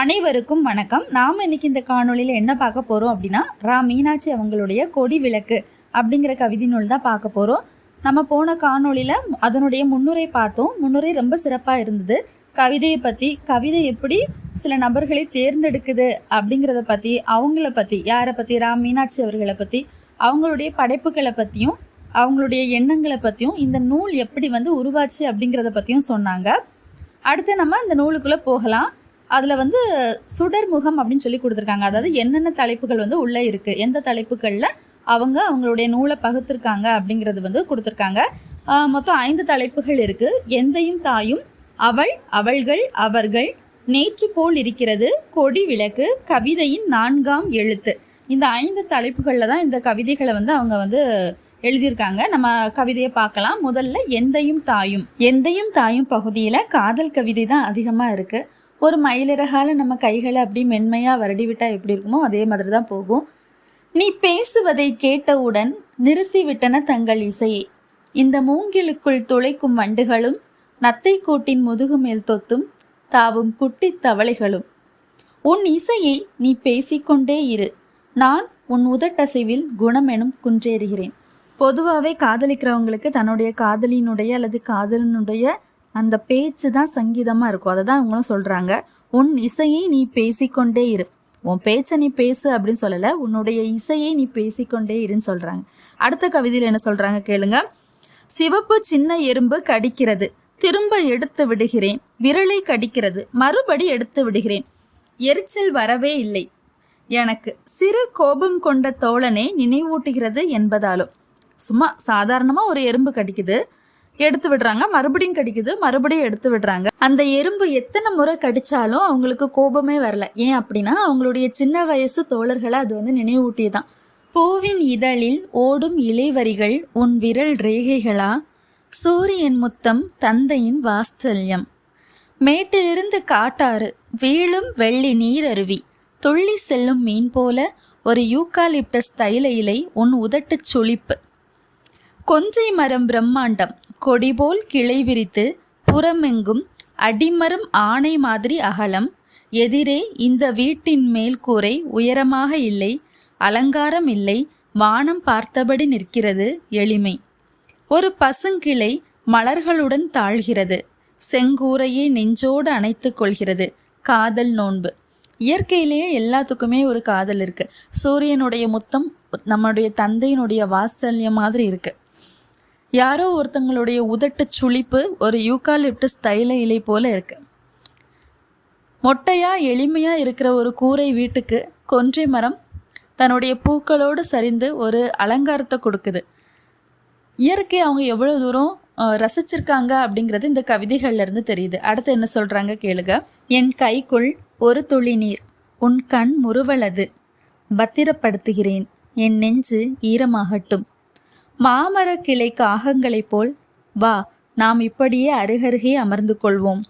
அனைவருக்கும் வணக்கம். நாம் இன்னைக்கு இந்த காணொளியில் என்ன பார்க்க போகிறோம் அப்படின்னா ரா மீனாட்சி அவங்களுடைய கொடி விளக்கு அப்படிங்கிற கவிதை நூல் தான் பார்க்க போகிறோம் நம்ம போன காணொளியில் அதனுடைய முன்னுரை பார்த்தோம். முன்னுரை ரொம்ப சிறப்பாக இருந்தது. கவிதையை பற்றி கவிதை எப்படி சில நபர்களை தேர்ந்தெடுக்குது அப்படிங்கிறத பற்றி அவங்கள பற்றி யாரை பற்றி ரா மீனாட்சி அவர்களை பற்றி அவங்களுடைய படைப்புகளை பற்றியும் அவங்களுடைய எண்ணங்களை பற்றியும் இந்த நூல் எப்படி வந்து உருவாச்சு அப்படிங்கிறத பற்றியும் சொன்னாங்க. அடுத்து நம்ம இந்த நூலுக்குள்ளே போகலாம். அதில் வந்து சுடர்முகம் அப்படின்னு சொல்லி கொடுத்துருக்காங்க. அதாவது என்னென்ன தலைப்புகள் வந்து உள்ளே இருக்குது எந்த தலைப்புகளில் அவங்க அவங்களுடைய நூலை பகுத்திருக்காங்க அப்படிங்கிறது வந்து கொடுத்துருக்காங்க. மொத்தம் ஐந்து தலைப்புகள் இருக்குது எந்தையும் தாயும் அவள் அவள்கள் அவர்கள் நேற்று போல் இருக்கிறது கொடி விளக்கு கவிதையின் நான்காம் எழுத்து. இந்த ஐந்து தலைப்புகளில் தான் இந்த கவிதைகளை வந்து அவங்க வந்து எழுதியிருக்காங்க. நம்ம கவிதையை பார்க்கலாம். முதல்ல எந்தையும் தாயும். எந்தையும் தாயும் பகுதியில் காதல் கவிதை தான் அதிகமாக இருக்குது ஒரு மயிலிறகால நம்ம கைகளை அப்படி மென்மையாக வருடிவிட்டால் எப்படி இருக்குமோ அதே மாதிரி தான் போகும். நீ பேசுவதை கேட்டவுடன் நிறுத்திவிட்டன தங்கள் இசையை இந்த மூங்கிலுக்குள் துளைக்கும் வண்டுகளும் நத்தை கூட்டின் முதுகு மேல் தொத்தும் தாவும் குட்டித் தவளைகளும். உன் இசையை நீ பேசிக்கொண்டே இரு. நான் உன் உதட்டசைவில் குணமெனும் குன்றேறுகிறேன். பொதுவாகவே காதலிக்கிறவங்களுக்கு தன்னுடைய காதலினுடைய அல்லது காதலனுடைய அந்த பேச்சு தான் சங்கீதமாக இருக்கும். அதை தான் அவங்களும் சொல்கிறாங்க உன் இசையை நீ பேசிக்கொண்டே இரு. உன் பேச்சை நீ பேசு அப்படின்னு சொல்லலை. உன்னுடைய இசையை நீ பேசிக்கொண்டே இருன்னு சொல்கிறாங்க அடுத்த கவிதையில் என்ன சொல்கிறாங்க கேளுங்க. சிவப்பு சின்ன எறும்பு கடிக்கிறது. திரும்ப எடுத்து விடுகிறேன். விரலை கடிக்கிறது. மறுபடி எடுத்து விடுகிறேன். எரிச்சல் வரவே இல்லை. எனக்கு சிறு கோபம் கொண்ட தோழனை நினைவூட்டுகிறது என்பதாலும். சும்மா சாதாரணமாக ஒரு எறும்பு கடிக்குது. எடுத்து விடுறாங்க. மறுபடியும் கடிக்குது. மறுபடியும் எடுத்து விடுறாங்க. அந்த எறும்பு எத்தனை முறை கடிச்சாலும் அவங்களுக்கு கோபமே வரல. ஏன் அப்படின்னா அவங்களுடைய சின்ன வயசு தோழர்களை அது வந்து நினைவூட்டியதான் பூவின் இதழில் ஓடும் இலைவரிகள் உன் விரல் ரேகைகளா? சூரியன் முத்தம் தந்தையின் வாஸ்தல்யம். மேட்டிலிருந்து காட்டாறு வீழும் வெள்ளி நீரருவி. துள்ளி செல்லும் மீன் போல ஒரு யூகாலிப்டஸ் தைல இலை உன் உதட்டுச் சுளிப்பு கொன்றை மரம் பிரம்மாண்டம் கொடிபோல் கிளை விரித்து புறமெங்கும் அடிமரம் ஆணை மாதிரி அகலம். எதிரே இந்த வீட்டின் மேல் கூரை உயரமாக இல்லை அலங்காரம் இல்லை வானம் பார்த்தபடி நிற்கிறது எளிமை. ஒரு பசுங்கிளை மலர்களுடன் தாழ்கிறது செங்கூரையே நெஞ்சோடு அணைத்து கொள்கிறது காதல் நோன்பு. இயற்கையிலேயே எல்லாத்துக்குமே ஒரு காதல் இருக்குது சூரியனுடைய முத்தம் நம்முடைய தந்தையினுடைய வாத்சல்யம் மாதிரி இருக்குது யாரோ ஒருத்தங்களுடைய உதட்டு சுளிப்பு ஒரு யூகாலிப்டஸ் தைல இலை போல இருக்கு. மொட்டையா எளிமையா இருக்கிற ஒரு கூரை வீட்டுக்கு கொன்றை மரம் தன்னுடைய பூக்களோடு சரிந்து ஒரு அலங்காரத்தை கொடுக்குது. இயற்கை அவங்க எவ்வளோ தூரம் ரசிச்சிருக்காங்க அப்படிங்கிறது இந்த கவிதைகள்ல இருந்து தெரியுது. அடுத்து என்ன சொல்றாங்க கேளுங்க. என் கைக்குள் ஒரு துளி நீர் உன் கண் முறுவலது பத்திரப்படுத்துகிறேன். என் நெஞ்சு ஈரமாகட்டும். மாமர கிளை காகங்களைப் போல் வா நாம் இப்படியே அருகருகே அமர்ந்து கொள்வோம்.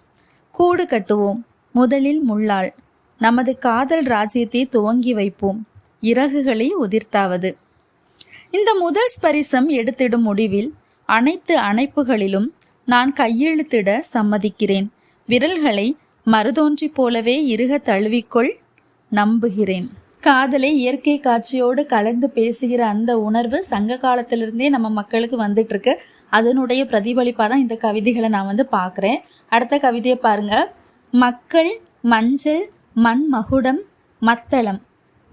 கூடு கட்டுவோம். முதலில் முள்ளாள். நமது காதல் ராஜ்யத்தை துவங்கி வைப்போம். இறகுகளை உதிர்த்தாவது. இந்த முதல் ஸ்பரிசம் எடுத்திடும் முடிவில் அனைத்து அணைப்புகளிலும் நான் கையெழுத்திட சம்மதிக்கிறேன். விரல்களை மருதோன்றி போலவே இருக தழுவிக்கொள் நம்புகிறேன். காதலை இயற்கை காட்சியோடு கலந்து பேசுகிற அந்த உணர்வு சங்க காலத்திலிருந்தே நம்ம மக்களுக்கு வந்துட்டு இருக்கு அதனுடைய பிரதிபலிப்பாக தான் இந்த கவிதைகளை நான் வந்து பார்க்குறேன் அடுத்த கவிதையை பாருங்க. மக்கள் மஞ்சள் மண் மகுடம் மத்தளம்.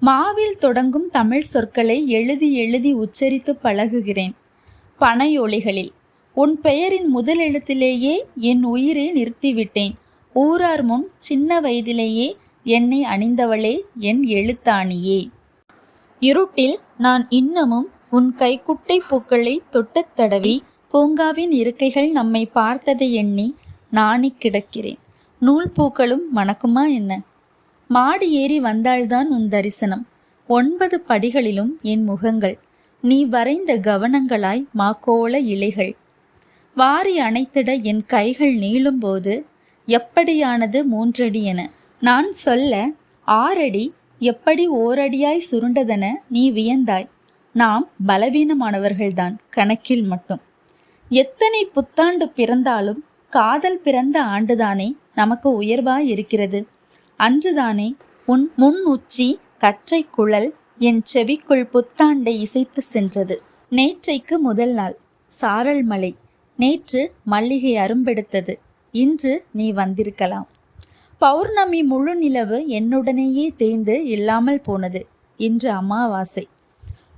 மாவில் தொடங்கும் தமிழ் சொற்களை எழுதி எழுதி உச்சரித்து பழகுகிறேன். பனையொலிகளில் உன் பெயரின் முதல் எழுத்திலேயே என் உயிரை நிறுத்திவிட்டேன். ஊரார் முன் சின்ன வயதிலேயே என்னை அணிந்தவளே என் எழுத்தாணியே. இருட்டில் நான் இன்னமும் உன் கைக்குட்டை பூக்களை தொட்டத் தடவி பூங்காவின் இருக்கைகள் நம்மை பார்த்ததை எண்ணி நாணி கிடக்கிறேன். நூல் பூக்களும் மணக்குமா என்ன? மாடி ஏறி வந்தால்தான் உன் தரிசனம். ஒன்பது படிகளிலும் என் முகங்கள். நீ வரைந்த கவனங்களாய் மாக்கோள இலைகள். வாரி அணைத்திட என் கைகள் நீளும்போது எப்படியானது மூன்றடி என. நான் சொல்ல ஆறடி எப்படி ஓரடியாய் சுருண்டதென நீ வியந்தாய். நாம் பலவீனமானவர்கள்தான் கணக்கில் மட்டும். எத்தனை புத்தாண்டு பிறந்தாலும் காதல் பிறந்த ஆண்டுதானே நமக்கு உயர்வாய் இருக்கிறது. அன்றுதானே உன் முன் உச்சி கற்றை குழல் என் செவிக்குள் புத்தாண்டை இசைத்து சென்றது. நேற்றைக்கு முதல் நாள் சாரல் மலை. நேற்று மல்லிகை அரும்பெடுத்தது. இன்று நீ வந்திருக்கலாம். பௌர்ணமி முழு நிலவு என்னுடனேயே தேய்ந்து இல்லாமல் போனது இன்று அமாவாசை.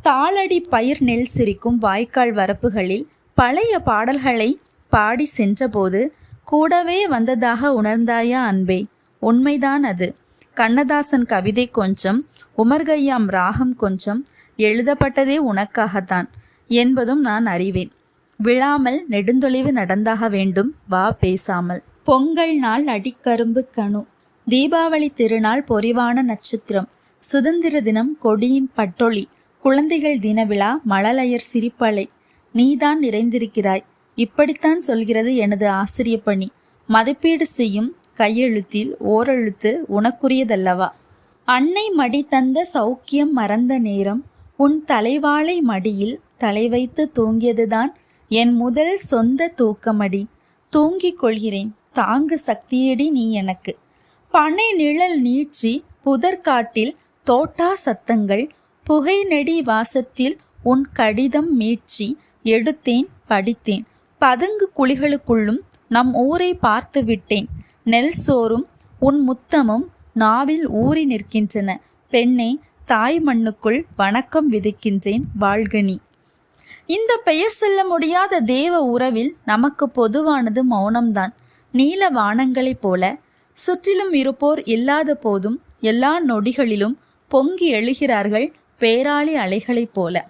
தாளடி பயிர் நெல் சிரிக்கும் வாய்க்கால் வரப்புகளில் பழைய பாடல்களை பாடி சென்றபோது கூடவே வந்ததாக உணர்ந்தாயா அன்பே உண்மைதான் அது. கண்ணதாசன் கவிதை கொஞ்சம் உமர்கையாம் ராகம் கொஞ்சம் எழுதப்பட்டதே உனக்காகத்தான் என்பதும் நான் அறிவேன். விழாமல் நெடுந்தொலைவு நடந்தாக வேண்டும் வா பேசாமல். பொங்கல் நாள் அடிக்கரும்பு கணு தீபாவளி திருநாள் பொறிவான நட்சத்திரம். சுதந்திர தினம் கொடியின் பட்டொளி. குழந்தைகள் தின விழா மழலையர் சிரிப்பலை. நீதான் நிறைந்திருக்கிறாய். இப்படித்தான் சொல்கிறது எனது ஆசிரிய பணி. மதிப்பீடு செய்யும் கையெழுத்தில் ஓரெழுத்து உனக்குரியதல்லவா? அன்னை மடி தந்த சௌக்கியம் மறந்த நேரம். உன் தலைவாளை மடியில் தலை வைத்து தூங்கியதுதான் என் முதல் சொந்த தூக்கமடி. தூங்கிக் கொள்கிறேன். தாங்கு சக்தியடி நீ எனக்கு. பனை நிழல் நீட்சி புதற்காட்டில் தோட்டா சத்தங்கள் புகை நெடி வாசத்தில் உன் கடிதம் மீட்சி எடுத்தேன் படித்தேன். பதுங்கு குழிகளுக்குள்ளும் நம் ஊரை பார்த்து விட்டேன். நெல் சோறும் உன் முத்தமும் நாவில் ஊறி நிற்கின்றன. பெண்ணே தாய் மண்ணுக்குள் வணக்கம் விதைக்கின்றேன் வாழ்கனி இந்த பெயர் சொல்ல முடியாத தேவ உறவில் நமக்கு பொதுவானது மௌனம்தான். நீல வானங்களைப் போல சுற்றிலும் இருப்போர் இல்லாத போதும் எல்லா நொடிகளிலும் பொங்கி எழுகிறார்கள் பேராளி அலைகளைப் போல.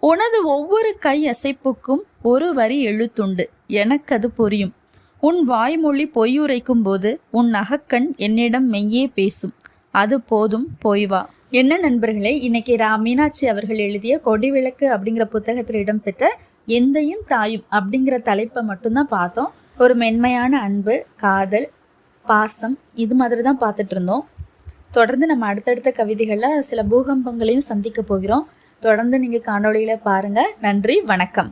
உனது ஒவ்வொரு கை அசைப்புக்கும் ஒரு வரி எழுத்துண்டு. எனக்கது புரியும். உன் வாய்மொழி பொய்யுரைக்கும் போது உன் அகக்கண் என்னிடம் மெய்யே பேசும். அது போதும் போய் வா. என்ன நண்பர்களே இன்னைக்கு ரா மீனாட்சி அவர்கள் எழுதிய கொடிவிளக்கு அப்படிங்கிற புத்தகத்தில் இடம்பெற்ற எந்தையும் தாயும் அப்படிங்கிற தலைப்பை மட்டும்தான் பார்த்தோம். ஒரு மென்மையான அன்பு காதல் பாசம் இது மாதிரி தான் பார்த்துட்டு இருந்தோம். தொடர்ந்து நம்ம அடுத்தடுத்த கவிதைகளில் சில பூகம்பங்களையும் சந்திக்க போகிறோம். தொடர்ந்து நீங்கள் காணொலியில் பாருங்கள் நன்றி வணக்கம்.